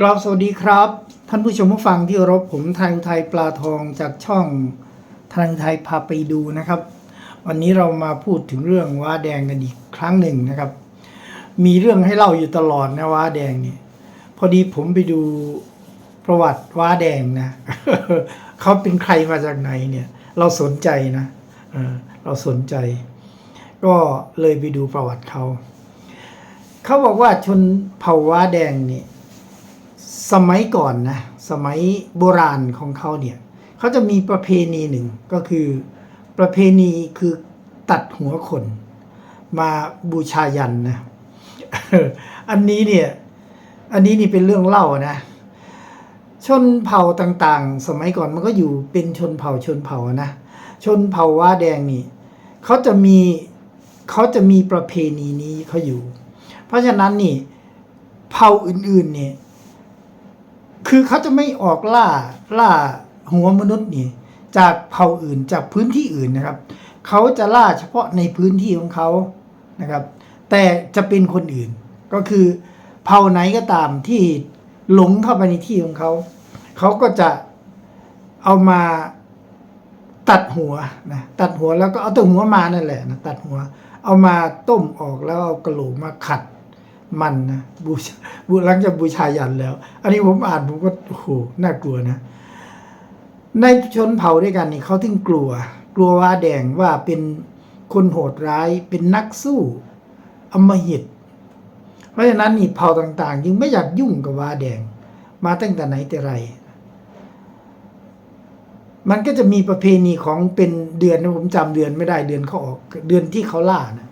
กราบสวัสดีครับ ท่านผู้ชมผู้ฟังที่รพผมทางไทยปลาทองจากช่องทางไทยพาไปดูนะครับ วันนี้เรามาพูดถึงเรื่องว้าแดงกันอีกครั้งหนึ่งนะครับ มีเรื่องให้เล่าอยู่ตลอดนะว้าแดงเนี่ยพอดีผมไปดูประวัติว้าแดงนะเขาเป็นใครมาจากไหนเนี่ย เราสนใจนะเราสนใจ ก็เลยไปดูประวัติเขาเขาบอกว่าชนเผ่าว้าแดงเนี่ย สมัยก่อนนะสมัยโบราณของเขาเนี่ยเขาจะมีประเพณีหนึ่งก็คือประเพณีคือตัดหัวคน มาบูชายันนะอันนี้เนี่ยอันนี้นี่เป็นเรื่องเล่านะ ชนเผ่าต่างๆ สมัยก่อนมันก็อยู่เป็นชนเผ่าชนเผ่านะชนเผ่าว้าแดงนี่เขาจะมีเขาจะมีประเพณีนี้เขาอยู่ เพราะฉะนั้นนี่เผ่าอื่นๆเนี่ย คือเขาจะไม่ออกล่าล่าหัวมนุษย์นี่จากเผ่าอื่นจากพื้นที่อื่นนะครับ เขาจะล่าเฉพาะในพื้นที่ของเขานะครับ แต่จะเป็นคนอื่นก็คือเผ่าไหนก็ตามที่หลงเข้าไปในที่ของเขา เขาก็จะเอามาตัดหัวนะตัดหัวแล้วก็เอาตัวหัวมานั่นแหละนะตัดหัว เอามาต้มออกแล้วเอากระโหลกมาขัด มันนะบูชาบูหลังจากบูชายันแล้ว อันนี้ผมอ่านผมก็โอ้โหน่ากลัวนะ ในชนเผ่าด้วยกันนี่เขาถึงกลัว กลัวว่าแดงว่าเป็นคนโหดร้ายเป็นนักสู้อำมหิต เพราะฉะนั้นนี่เผ่าต่างๆจึงไม่อยากยุ่งกับว่าแดง มาตั้งแต่ไหนแต่ไร มันก็จะมีประเพณีของเป็นเดือนนะผมจำเดือนไม่ได้เดือนเขาออก เดือนที่เขาล่านะ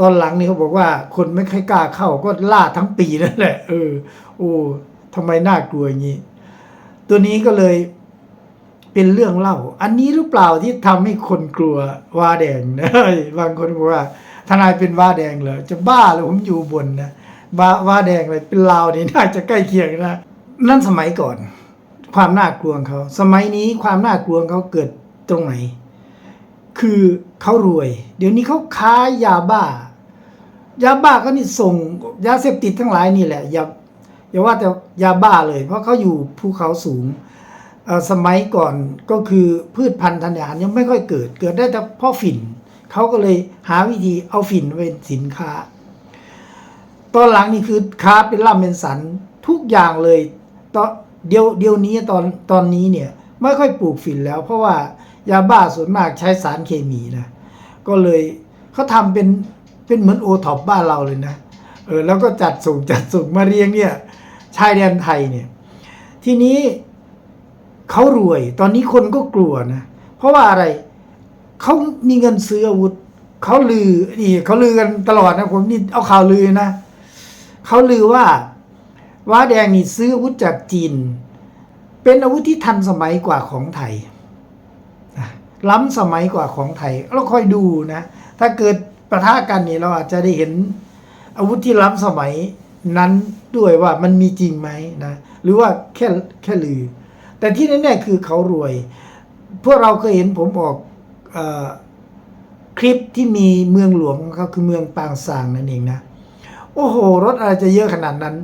ตอนหลังนี่เขาบอกว่าคนไม่ค่อยกล้าเข้าก็ล่าทั้งปีนั่นแหละ เออ โอ้ทำไมน่ากลัวอย่างนี้ ตัวนี้ก็เลยเป็นเรื่องเล่า อันนี้หรือเปล่าที่ทำให้คนกลัวว่าแดงนะบางคนบอกว่า ทนายเป็นว่าแดงเหรอจะบ้าเลยผมอยู่บนนะว่าว่าแดงเลยเป็นลาวนี่น่าจะใกล้เคียงนะนั่นสมัยก่อน ความน่ากลัวของเขาสมัยนี้ความน่ากลัวของเขาเกิดตรงไหน คือเขารวย เดี๋ยวนี้เขาค้ายาบ้า ยาบ้าก็นี่ส่งยาเสพติดทั้งหลายนี่แหละอย่าอย่าว่าแต่ยาบ้าเลย เพราะเขาอยู่ภูเขาสูงสมัยก่อนก็คือพืชพันธุ์ธัญญาหารยังไม่ค่อยเกิด เกิดได้แต่พ่อฝิ่นเขาก็เลยหาวิธีเอาฝิ่นเป็นสินค้า ตอนหลังนี่คือค้าเป็นล่ำเป็นสันทุกอย่างเลยตอนเดียวเดียวนี้ตอนตอนนี้เนี่ยไม่ค่อยปลูกฝิ่นแล้ว เพราะว่ายาบ้าส่วนมากใช้สารเคมีนะก็เลยเขาทำเป็น เป็นเหมือนโอท็อปบ้านเราเลยนะเออแล้วก็จัดส่งจัดส่งมาเรียงเนี่ยชายแดนไทยเนี่ย ทีนี้เขารวย ตอนนี้คนก็กลัวนะ เพราะว่าอะไรเขามีเงินซื้ออาวุธเขาลือนี่เขาลือกันตลอดนะผมนี่เอาข่าวลือนะเขาลือว่าว้าแดงนี่ซื้ออาวุธจากจีน เป็นอาวุธที่ทันสมัยกว่าของไทยล้ำสมัยกว่าของไทยเราคอยดูนะ ถ้าเกิด ประทะกันนี่เราอาจจะได้เห็นอาวุธที่ล้ำสมัยนั้นด้วยว่ามันมีจริงไหมนะหรือว่าแค่แค่ลือ แต่ที่แน่ๆคือเขารวย พวกเราเคยเห็นผมออกอคลิปที่มีเมืองหลวงของเขาคือเมืองปางสางนั่นเองนะโอ้โห รถอะไรจะเยอะขนาดนั้น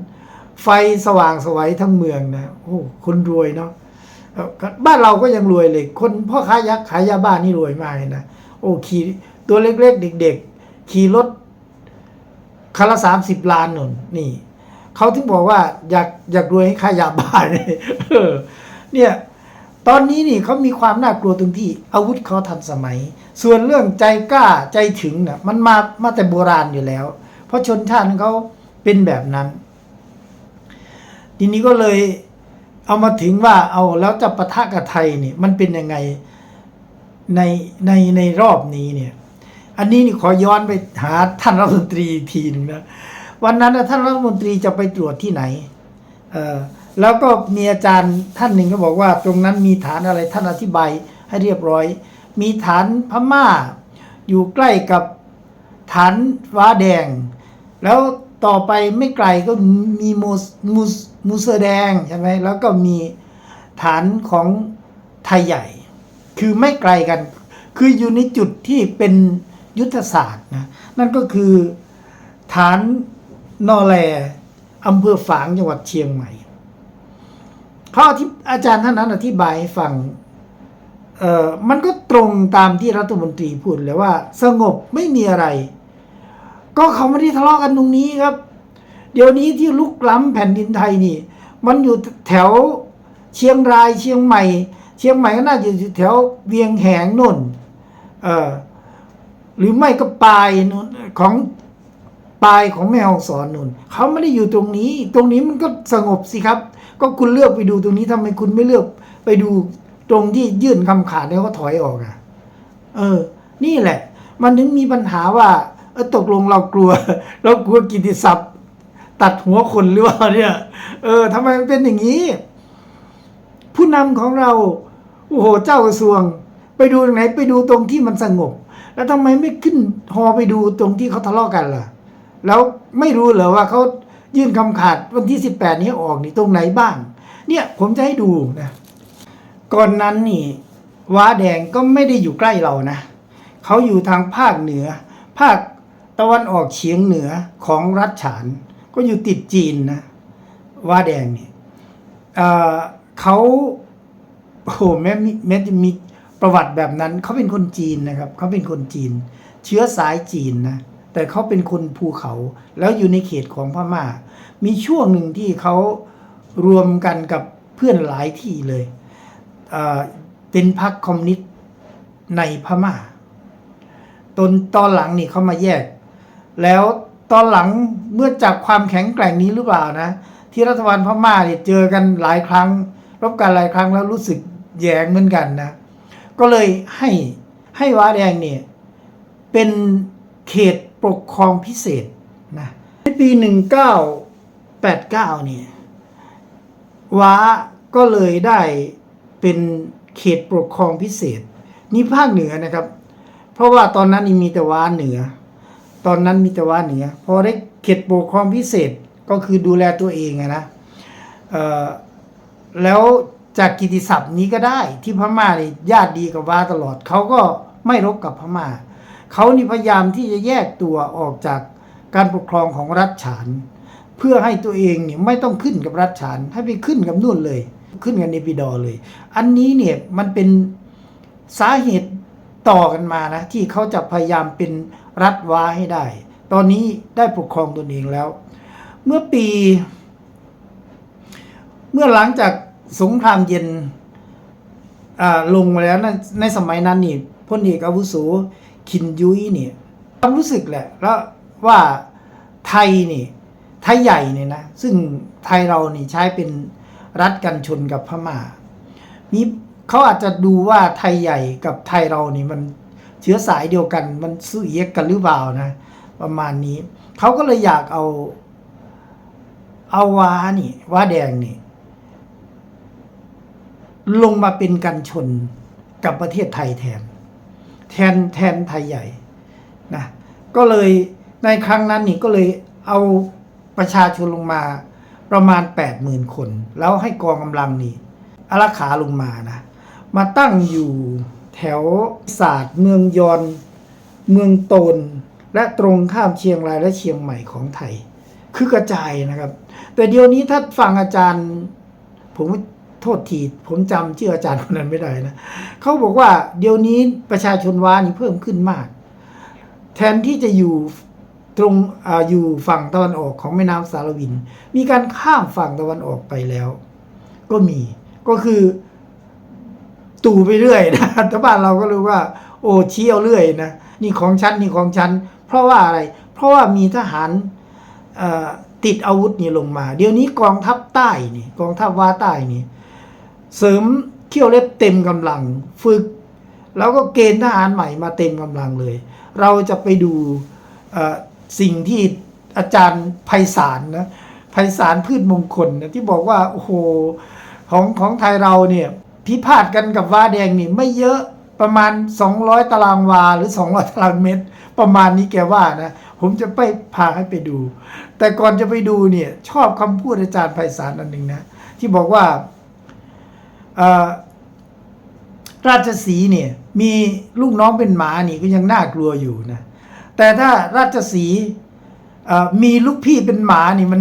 ไฟสว่างสวัยทั้งเมืองนะโอ้คนรวยเนาะบ้านเราก็ยังรวยเลย คนพ่อค้ายักษ์ขายยาบ้านนี่รวยมากเลยนะโอ้ขี่ตัวเล็กๆเด็ก ๆ ขี่รถคันละสามสิบล้านหนุนนี่เขาถึงบอกว่าอยากอยากรวยให้ขายยาบ้าเนี่ยเนี่ยตอนนี้นี่เขามีความน่ากลัวตรงที่อาวุธเขาทันสมัย ส่วนเรื่องใจกล้าใจถึงน่ะมันมามาแต่โบราณอยู่แล้ว เพราะชนชาติเขาเป็นแบบนั้น ทีนี้ก็เลยเอามาถึงว่าเอาแล้วจะปะทะกับไทยเนี่ยมันเป็นยังไงในในในรอบนี้เนี่ย อันนี้นี่ขอย้อนไปหาท่านรัฐมนตรีทีนึงนะวันนั้นนะท่านรัฐมนตรีจะไปตรวจที่ไหนเออแล้วก็มีอาจารย์ท่านหนึ่งก็บอกว่า ตรงนั้นมีฐานอะไรท่านอธิบายให้เรียบร้อย มีฐานพม่า อยู่ใกล้กับฐานฟ้าแดง แล้วต่อไปไม่ไกลก็มีมูสมูสมูเสอแดงใช่ไหมแล้วก็มีฐานของไทยใหญ่ คือไม่ไกลกัน คืออยู่ในจุดที่เป็น ยุทธศาสตร์นะนั่นก็คือฐานนอแลอำเภอฝางจังหวัดเชียงใหม่เขาอธิอาจารย์ท่านนั้นอธิบายให้ฟังเอ่อมันก็ตรงตามที่รัฐมนตรีพูดเลยว่า สงบไม่มีอะไร ก็เขาไม่ได้ทะเลาะกันตรงนี้ครับ เดี๋ยวนี้ที่ลุกล้ำแผ่นดินไทยนี่ มันอยู่แถวเชียงรายเชียงใหม่ เชียงใหม่ก็น่าจะอยู่แถวเวียงแหงนนเออ หรือไม่ก็ปลายนนของปลายของแม่ฮ่องสอนนนเขาไม่ได้อยู่ตรงนี้ ตรงนี้มันก็สงบสิครับ ก็คุณเลือกไปดูตรงนี้ทำไมคุณไม่เลือกไปดูตรงที่ยื่นคำขาดแล้วก็ถอยออกอะ เออ นี่แหละ มันถึงมีปัญหาว่าเออตกลงเรากลัว เรากลัวกิตติศัพท์ ตัดหัวคนหรือเปล่าเนี่ย เออทำไมมันเป็นอย่างนี้ ผู้นำของเรา โอ้โห เจ้ากระทรวง ไปดูตรงไหน ไปดูตรงที่มันสงบ แล้วทำไมไม่ขึ้นฮอไปดูตรงที่เขาทะเลาะกันล่ะ แล้วไม่รู้เหรอว่าเขายื่นคำขาดวันที่สิบแปดนี้ออกนี่ตรงไหนบ้าง เนี่ยผมจะให้ดูนะก่อนนั้นนี่ว้าแดงก็ไม่ได้อยู่ใกล้เรานะเขาอยู่ทางภาคเหนือ ภาคตะวันออกเฉียงเหนือของรัฐฉาน ก็อยู่ติดจีนนะว้าแดงเนี่ยเเขาโอ้โหแม้มีแม้จะมี ประวัติแบบนั้นเขาเป็นคนจีนนะครับเขาเป็นคนจีน เชื้อสายจีนนะแต่เขาเป็นคนภูเขา แล้วอยู่ในเขตของพม่า มีช่วงหนึ่งที่เขารวมกันกับเพื่อนหลายที่เลยเเป็นพรรคคอมมิวนิสต์ในพม่าตนตอนหลังนี่เขามาแยก แล้วตอนหลังเมื่อจับความแข็งแกร่งนี้หรือเปล่านะ ที่รัฐบาลพม่าเนี่ยเจอกันหลายครั้ง รบกันหลายครั้งแล้วรู้สึกแยงเหมือนกันนะ ก็เลยให้ให้ว้าแดงเนี่ยเป็นเขตปกครองพิเศษนะในปี 1989เนี่ยว้าก็เลยได้เป็นเขตปกครองพิเศษ นี่ภาคเหนือนะครับ เพราะว่าตอนนั้นมีแต่ว้าเหนือ ตอนนั้นมีแต่ว้าเหนือ พอได้เขตปกครองพิเศษก็คือดูแลตัวเองนะแล้ว จากกิติศัพท์นี้ก็ได้ที่พม่าเนี่ยญาติดีกับว้าตลอดเขาก็ไม่รบกับพม่าเขานี่พยายามที่จะแยกตัวออกจากการปกครองของรัฐฉาน เพื่อให้ตัวเองเนี่ยไม่ต้องขึ้นกับรัฐฉาน ให้ไปขึ้นกับนู่นเลย ขึ้นกับเนปิดอร์เลย อันนี้เนี่ยมันเป็นสาเหตุต่อกันมานะ ที่เขาจะพยายามเป็นรัฐว้าให้ได้ ตอนนี้ได้ปกครองตนเองแล้ว เมื่อปี เมื่อหลังจาก สงครามเย็นลงมาแล้วนะในสมัยนั้นนี่พลเอกอาวุโสคินยุ้ยนี่ความรู้สึกแหละแล้วว่าไทยนี่ไทยใหญ่เนี่ยนะซึ่งไทยเรานี่ใช้เป็นรัฐกันชนกับพม่ามีเขาอาจจะดูว่าไทยใหญ่กับไทยเรานี่มันเชื้อสายเดียวกันมันสู้เย็กกันหรือเปล่านะ ประมาณนี้เขาก็เลยอยากเอาเอาว้านี่ว้าแดงนี่ ลงมาเป็นกันชนกับประเทศไทยแทน แทนแทนไทยใหญ่นะก็เลยในครั้งนั้นนี่ก็เลยเอาประชาชนลงมาประมาณ 8 0,000 คน แล้วให้กองกำลังนี่อารักขาลงมานะ มาตั้งอยู่แถวศาสตร์เมืองยอน เมืองโตน และตรงข้ามเชียงรายและเชียงใหม่ของไทย คือกระจายนะครับ แต่เดี๋ยวนี้ถ้าฟังอาจารย์ ผม โทษทีผมจำชื่ออาจารย์คนนั้นไม่ได้นะเขาบอกว่าเดี๋ยวนี้ประชาชนว้านี่เพิ่มขึ้นมาก แทนที่จะอยู่ตรงออยู่ฝั่งตะวันออกของแม่น้ำสารวิน มีการข้ามฝั่งตะวันออกไปแล้ว ก็มีก็คือ ตู่ไปเรื่อยนะแต่บ้านเราก็รู้ว่า โอ้เชี้เอาเรื่อยนะนี่ของฉันนี่ของฉันเพราะว่าอะไร เพราะว่ามีทหารติดอาวุธนี่ลงมา เดี๋ยวนี้กองทัพใต้นี่ กองทัพว่าใต้นี่ เสริมเขี้ยวเล็บเต็มกำลังฝึก แล้วก็เกณฑ์ทหารใหม่มาเต็มกำลังเลย เราจะไปดูสิ่งที่อาจารย์ไพศาลนะไพศาลพืชมงคลนะที่บอกว่าโอ้โหของของไทยเราเนี่ยพิพาทกันกับว้าแดงนี่ไม่เยอะประมาณ 200 ตารางวาหรือ 200 ตารางเมตร ประมาณนี้แกว่านะ ผมจะไปพาให้ไปดู แต่ก่อนจะไปดูเนี่ย ชอบคำพูดอาจารย์ไพศาลอันหนึ่งนะ ที่บอกว่า ราชสีเนี่ยมีลูกน้องเป็นหมานี่ก็ยังน่ากลัวอยู่นะ แต่ถ้าราชสีมีลูกพี่เป็นหมานี่มัน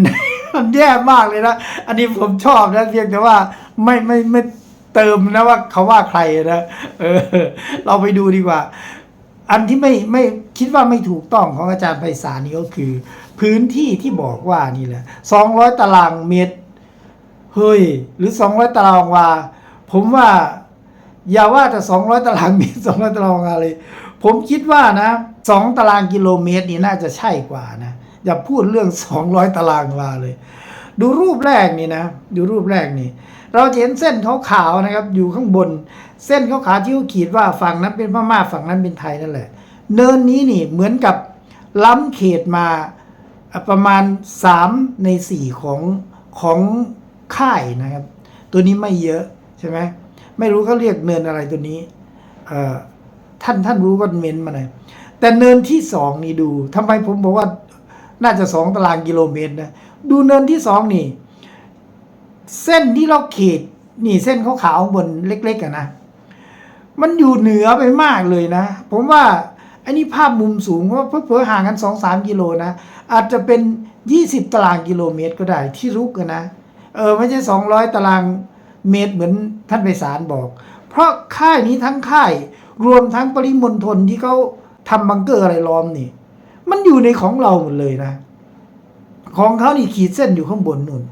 มันแย่มากเลยนะ อันนี้ผมชอบนะเพียงแต่ว่าไม่ไม่ไม่เติมนะว่าเขาว่าใครนะเออ เราไปดูดีกว่า อันที่ไม่ไม่คิดว่าไม่ถูกต้องของอาจารย์ไพศาลนี่ก็คือ พื้นที่ที่บอกว่านี่แหละสองร้อยตารางเมตรเฮ้ยหรือสองร้อยตารางวา ผมว่าอย่าว่าแต่สองร้อยตารางเมตรสองร้อยตารางวาเลย ผมคิดว่านะสองตารางกิโลเมตรนี่น่าจะใช่กว่านะ อย่าพูดเรื่องสองร้อยตารางวาเลย ดูรูปแรกนี่นะ ดูรูปแรกนี่ เราจะเห็นเส้นขาวๆนะครับ อยู่ข้างบน เส้นขาวๆที่เขาขีดว่าฝั่งนั้นเป็นพม่าฝั่งนั้นเป็นไทยนั่นแหละ เนินนี้นี่เหมือนกับล้ำเขตมาประมาณ 3 ใน 4 ของของค่ายนะครับ ตัวนี้ไม่เยอะ ช่ไหมไม่รู้เขาเรียกเนินอะไรตัวนี้เออท่านท่านรู้ก็เม้นมาหน่อยแต่เนินที่สองนี่ดูทำไมผมบอกว่าน่าจะสองตารางกิโลเมตรนะดูเนินที่สองนี่ เส้นที่เราขีดนี่เส้นขาวๆข้างบนเล็กๆอะนะมันอยู่เหนือไปมากเลยนะ ผมว่าอันนี้ภาพมุมสูงว่าเพื่อๆห่างกันสองสามกิโลนะอาจจะเป็นยี่สิบตารางกิโลเมตรก็ได้ที่รุกนะเออไม่ใช่สองร้อยตาราง เมตรเหมือนท่านไปสารบอก เพราะค่ายนี้ทั้งค่ายรวมทั้งปริมณฑลที่เขาทำบังเกอร์อะไรล้อมนี่ มันอยู่ในของเราหมดเลยนะ ของเขานี่ขีดเส้นอยู่ข้างบนนู่น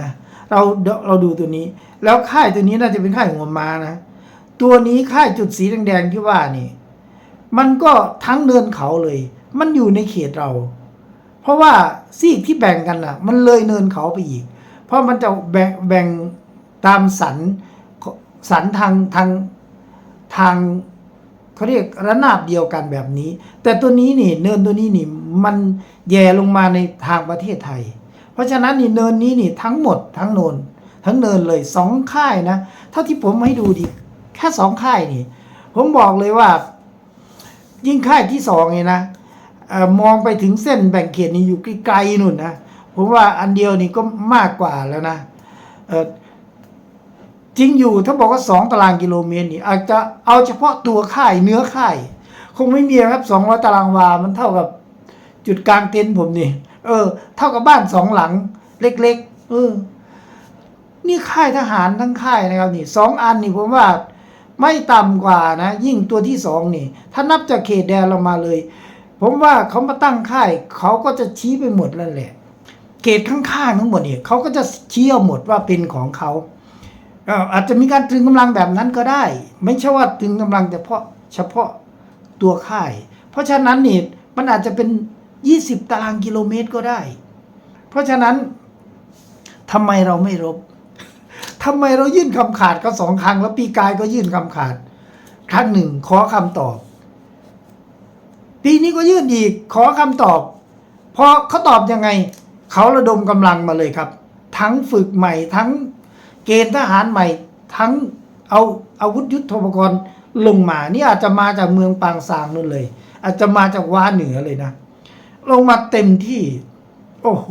นะเราเราดูตัวนี้ แล้วค่ายตัวนี้น่าจะเป็นค่ายหัวมานะ ตัวนี้ค่ายจุดสีแดงๆที่ว่านี่ มันก็ทั้งเนินเขาเลย มันอยู่ในเขตเรา เพราะว่าซีกที่แบ่งกันอะ มันเลยเนินเขาไปอีก เพราะมันจะแบ่งแบ่ง ตามสันสันทางทางทางเขาเรียกระนาบเดียวกันแบบนี้ แต่ตัวนี้นี่เนินตัวนี้นี่มันแย่ลงมาในทางประเทศไทย เพราะฉะนั้นนี่เนินนี้นี่ทั้งหมดทั้งโนนทั้งเนินเลยสองค่ายนะเท่าที่ผมให้ดูดิแค่สองค่ายนี่ ผมบอกเลยว่า ยิ่งค่ายที่สองเนี่ยนะมองไปถึงเส้นแบ่งเขตนี่อยู่ไกลๆนู่นนะผมว่าอันเดียวนี่ก็มากกว่าแล้วนะเออ จริงอยู่ถ้าบอกว่าสองตารางกิโลเมตรนี่อาจจะเอาเฉพาะตัวค่ายเนื้อค่าย คงไม่มีครับสองร้อยตารางวา มันเท่ากับจุดกลางเต็นท์ผมนี่ เออ เท่ากับบ้านสองหลัง เล็ก ๆ เออ นี่ค่ายทหารทั้งค่ายนะครับนี่สองอันนี่ผมว่าไม่ต่ำกว่านะ ยิ่งตัวที่สองนี่ ถ้านับจากเขตแดนเรามาเลย ผมว่าเขามาตั้งค่าย เขาก็จะชี้ไปหมดแล้วแหละ เขตข้างๆทั้งหมดเนี่ยเขาก็จะชี้เอาหมดว่าเป็นของเขา อ่อาจจะมีการตรึงกำลังแบบนั้นก็ได้ ไม่ใช่ว่าตรึงกำลังเฉพาะเฉพาะตัวค่าย เพราะฉะนั้นนี่มันอาจจะเป็น 20 ตารางกิโลเมตรก็ได้ เพราะฉะนั้นทำไมเราไม่รบทำไมเรายื่นคำขาดก็สองครั้ง แล้วปีกายก็ยื่นคำขาด ครั้งหนึ่งขอคำตอบ ปีนี้ก็ยื่นอีกขอคำตอบพอเขาตอบยังไง เขาระดมกำลังมาเลยครับ ทั้งฝึกใหม่ทั้ง เกณฑ์ทหารใหม่ทั้งเอาอาวุธยุทโธปกรณ์ลงมา นี่อาจจะมาจากเมืองปางซางนู่นเลย อาจจะมาจากว้าเหนือเลยนะ ลงมาเต็มที่ โอ้โห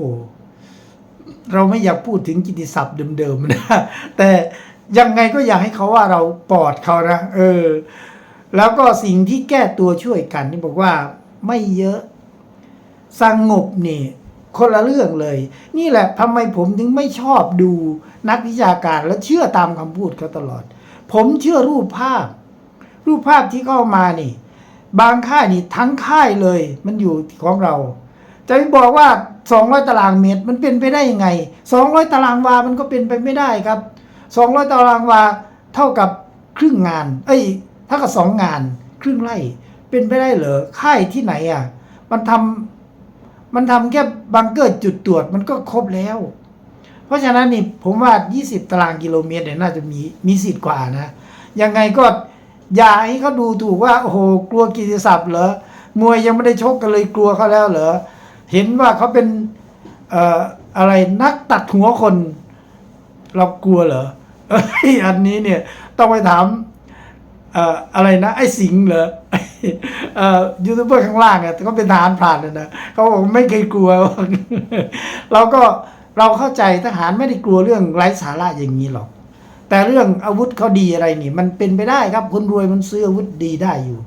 เราไม่อยากพูดถึงกิติศัพท์เดิมๆนะ แต่ยังไงก็อยากให้เขาว่าเราปอดเขานะ เออ แล้วก็สิ่งที่แก้ตัวช่วยกันที่บอกว่าไม่เยอะ สงบนี่ คนละเรื่องเลย นี่แหละทำไมผมถึงไม่ชอบดูนักวิชาการและเชื่อตามคำพูดเขาตลอด ผมเชื่อรูปภาพ รูปภาพที่เข้ามานี่ บางค่ายนี่ทั้งค่ายเลย มันอยู่ของเราจะไปบอกว่า 200 ตารางเมตรมันเป็นไปได้ยังไง 200 ตารางวา มันก็เป็นไปไม่ได้ครับ 200 ตารางวาเท่ากับครึ่งงาน เอ้ยเท่ากับสองงาน ครึ่งไร่ เป็นไปได้เหรอค่ายที่ไหนอะ มันทำ มันทำแค่บังเกอร์จุดตรวจมันก็ครบแล้ว เพราะฉะนั้นนี่ผมว่า 20 ตารางกิโลเมตรเนี่ยน่าจะมีมีสิทธิ์กว่านะยังไงก็อย่าให้เขาดูถูกว่าโอ้โหกลัวกิติศัพท์เหรอมวยยังไม่ได้ชกกันเลยกลัวเขาแล้วเหรอเห็นว่าเขาเป็นเอ่ออะไรนักตัดหัวคน เรากลัวเหรออันนี้เนี่ยต้องไปถามเอ่ออะไรนะ ไอ้สิงเหรอ ยูทูบเบอร์ข้างล่างอะเขาเป็นทหารผ่านเลยนะเขาบอกไม่เคยกลัว เราก็เราเข้าใจทหารไม่ได้กลัวเรื่องไร้สาระอย่างนี้หรอก แต่เรื่องอาวุธเขาดีอะไรนี่ มันเป็นไปได้ครับคนรวยมันซื้ออาวุธดีได้อยู่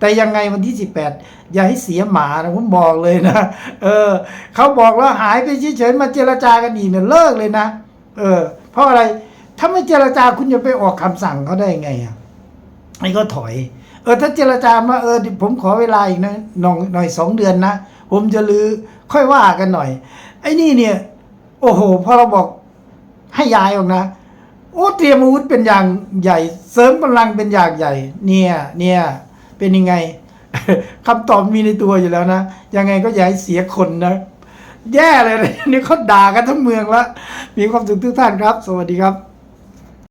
แต่ยังไงวันที่ 18 อย่าให้เสียหมานะผมบอกเลยนะ เออเขาบอกแล้วหายไปเฉยๆมาเจรจากันอีกเนี่ยเลิกเลยนะ เออ เพราะอะไรถ้าไม่เจรจาคุณจะไปออกคำสั่งเขาได้ไงอะไอ้ก็ถอย เออถ้าเจรจามาเออผมขอเวลาอีกนะหน่อยหน่อยสองเดือนนะ ผมจะลือค่อยว่ากันหน่อย ไอ้นี่เนี่ย โอ้โหพอเราบอกให้ย้ายออกนะ โอ้เตรียมอาวุธเป็นอย่างใหญ่ เสริมกำลังเป็นอย่างใหญ่ เนี่ย เนี่ยเป็นยังไงคำตอบมีในตัวอยู่แล้วนะยังไงก็อย่าให้เสียคนนะ แย่เลยนะนี่เขาด่ากันทั้งเมืองแล้วมีความสุขทุกท่านครับ สวัสดีครับ